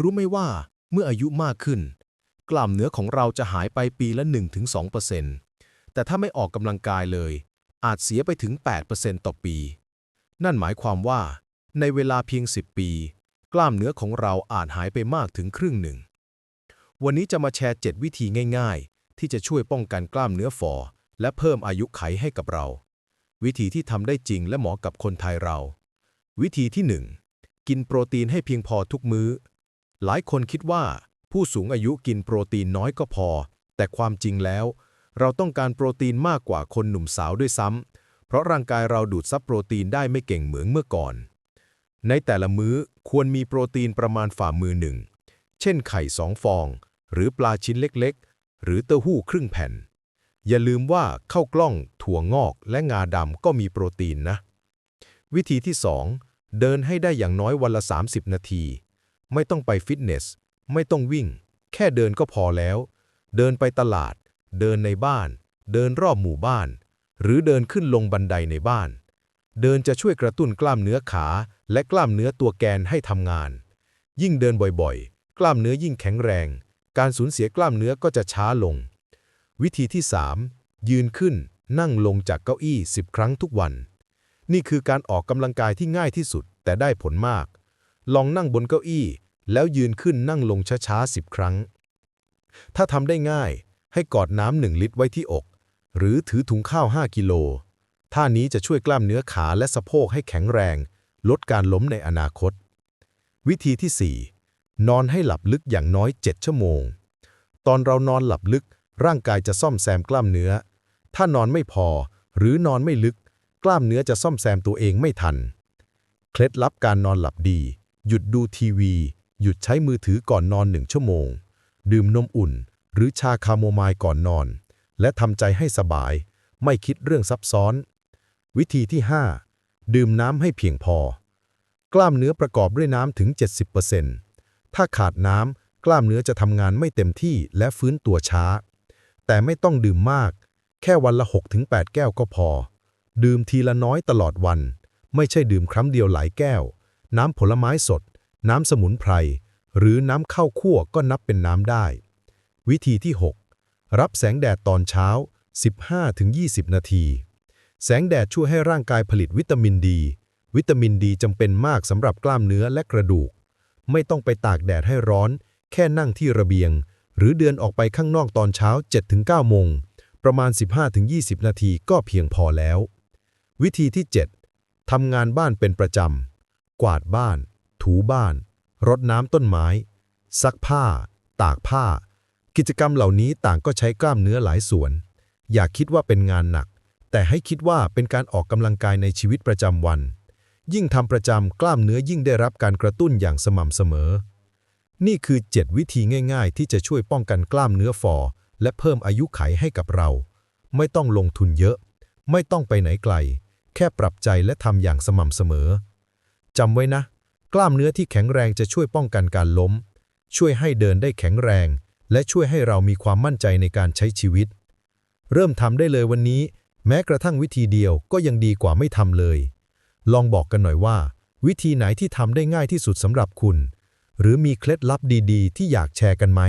รู้ไหมว่าเมื่ออายุมากขึ้น กล้ามเนื้อของเราจะหายไปปีละ 1-2%แต่ถ้าไม่ออกกำลังกายเลย อาจเสียไปถึง 8%ต่อปี นั่นหมายความว่า ในเวลาเพียง 10 ปี กล้ามเนื้อของเราอาจหายไปมากถึงครึ่งหนึ่ง วันนี้จะมาแชร์ 7 วิธีง่าย ๆ ที่จะช่วยป้องกันกล้ามเนื้อฝ่อและเพิ่มอายุไขให้กับเรา วิธีที่ทำได้จริงและเหมาะกับคนไทยเรา วิธีที่ 1 กินโปรตีนให้เพียงพอทุกมื้อ หลายคนคิดว่า ผู้สูงอายุกินโปรตีนน้อยก็พอ แต่ความจริงแล้ว เราต้องการโปรตีนมากกว่าคนหนุ่มสาวด้วยซ้ำเพราะร่างกายเราดูดซับโปรตีนได้ไม่เก่งเหมือนเมื่อก่อน ในแต่ละมื้อควรมีโปรตีนประมาณฝ่ามือหนึ่ง เช่นไข่สองฟอง หรือปลาชิ้นเล็กๆ หรือเต้าหู้ครึ่งแผ่น อย่าลืมว่าข้าวกล้อง ถั่วงอกและงาดำก็มีโปรตีนนะ วิธีที่ 2 เดินให้ได้อย่างน้อยวันละ 30 นาที ไม่ต้องไปฟิตเนส ไม่ต้องวิ่ง แค่เดินก็พอแล้ว เดินไปตลาด เดินในบ้าน เดินรอบหมู่บ้าน หรือเดินขึ้นลงบันไดในบ้าน เดินจะช่วยกระตุ้นกล้ามเนื้อขา และกล้ามเนื้อตัวแกนให้ทำงาน ยิ่งเดินบ่อยๆ กล้ามเนื้อยิ่งแข็งแรง การสูญเสียกล้ามเนื้อก็จะช้าลง วิธีที่ 3 ยืนขึ้น นั่งลงจากเก้าอี้ 10 ครั้งทุกวัน นี่คือการออกกำลังกายที่ง่ายที่สุดแต่ได้ผลมาก ลองนั่งบนเก้าอี้ แล้วยืนขึ้นนั่งลงช้าๆ10ครั้ง ถ้าทำได้ง่ายให้กอดน้ำหนึ่งลิตรไว้ที่อก หรือถือถุงข้าว 5 กิโล ท่านี้จะช่วยกล้ามเนื้อขาและสะโพกให้แข็งแรง ลดการล้มในอนาคต วิธีที่ 4 นอนให้หลับลึกอย่างน้อย 7 ชั่วโมง ตอนเรานอนหลับลึก ร่างกายจะซ่อมแซมกล้ามเนื้อ ถ้านอนไม่พอ หรือนอนไม่ลึก กล้ามเนื้อจะซ่อมแซมตัวเองไม่ทัน เคล็ดลับการนอนหลับดี หยุดดูทีวี หยุดใช้มือถือก่อนนอนหนึ่งชั่วโมง ดื่มนมอุ่น หรือชาคาโมไมล์ก่อนนอน และทำใจให้สบาย ไม่คิดเรื่องซับซ้อน วิธีที่ 5 ดื่มน้ำให้เพียงพอ กล้ามเนื้อประกอบด้วยน้ำถึง 70%ถ้าขาดน้ำกล้ามเนื้อจะทำงานไม่เต็มที่และฟื้นตัวช้า แต่ไม่ต้องดื่มมาก แค่วันละ 6-8 แก้วก็พอ ดื่มทีละน้อยตลอดวัน ไม่ใช่ดื่มครั้งเดียวหลายแก้ว น้ำผลไม้สด น้ำสมุนไพร หรือน้ำข้าวคั่วก็นับเป็นน้ำได้ วิธีที่ 6 รับแสงแดดตอนเช้า 15-20 นาที แสงแดดช่วยให้ร่างกายผลิตวิตามินดี วิตามินดีจำเป็นมากสำหรับกล้ามเนื้อและกระดูก ไม่ต้องไปตากแดดให้ร้อน แค่นั่งที่ระเบียง หรือเดินออกไปข้างนอกตอนเช้า 7-9 โมง ประมาณ 15-20 นาทีก็เพียงพอแล้ว วิธีที่ 7ทำงานบ้านเป็นประจำ กวาดบ้าน ถูบ้าน รดน้ำต้นไม้ ซักผ้า ตากผ้า กิจกรรมเหล่านี้ต่างก็ใช้กล้ามเนื้อหลายส่วน อย่าคิดว่าเป็นงานหนัก แต่ให้คิดว่าเป็นการออกกำลังกายในชีวิตประจำวัน ยิ่งทำประจำกล้ามเนื้อยิ่งได้รับการกระตุ้นอย่างสม่ำเสมอ นี่คือ 7 วิธีง่าย ๆ ที่จะช่วยป้องกันกล้ามเนื้อฟอและเพิ่มอายุไขให้กับเรา ไม่ต้องลงทุนเยอะ ไม่ต้องไปไหนไกล แค่ปรับใจและทำอย่างสม่ำเสมอจำไว้นะ กล้ามเนื้อที่แข็งแรงจะช่วยป้องกันการล้ม ช่วยให้เดินได้แข็งแรง และช่วยให้เรามีความมั่นใจในการใช้ชีวิต เริ่มทำได้เลยวันนี้ แม้กระทั่งวิธีเดียวก็ยังดีกว่าไม่ทำเลย ลองบอกกันหน่อยว่า วิธีไหนที่ทำได้ง่ายที่สุดสำหรับคุณ หรือมีเคล็ดลับดี ๆ ที่อยากแชร์กันไหม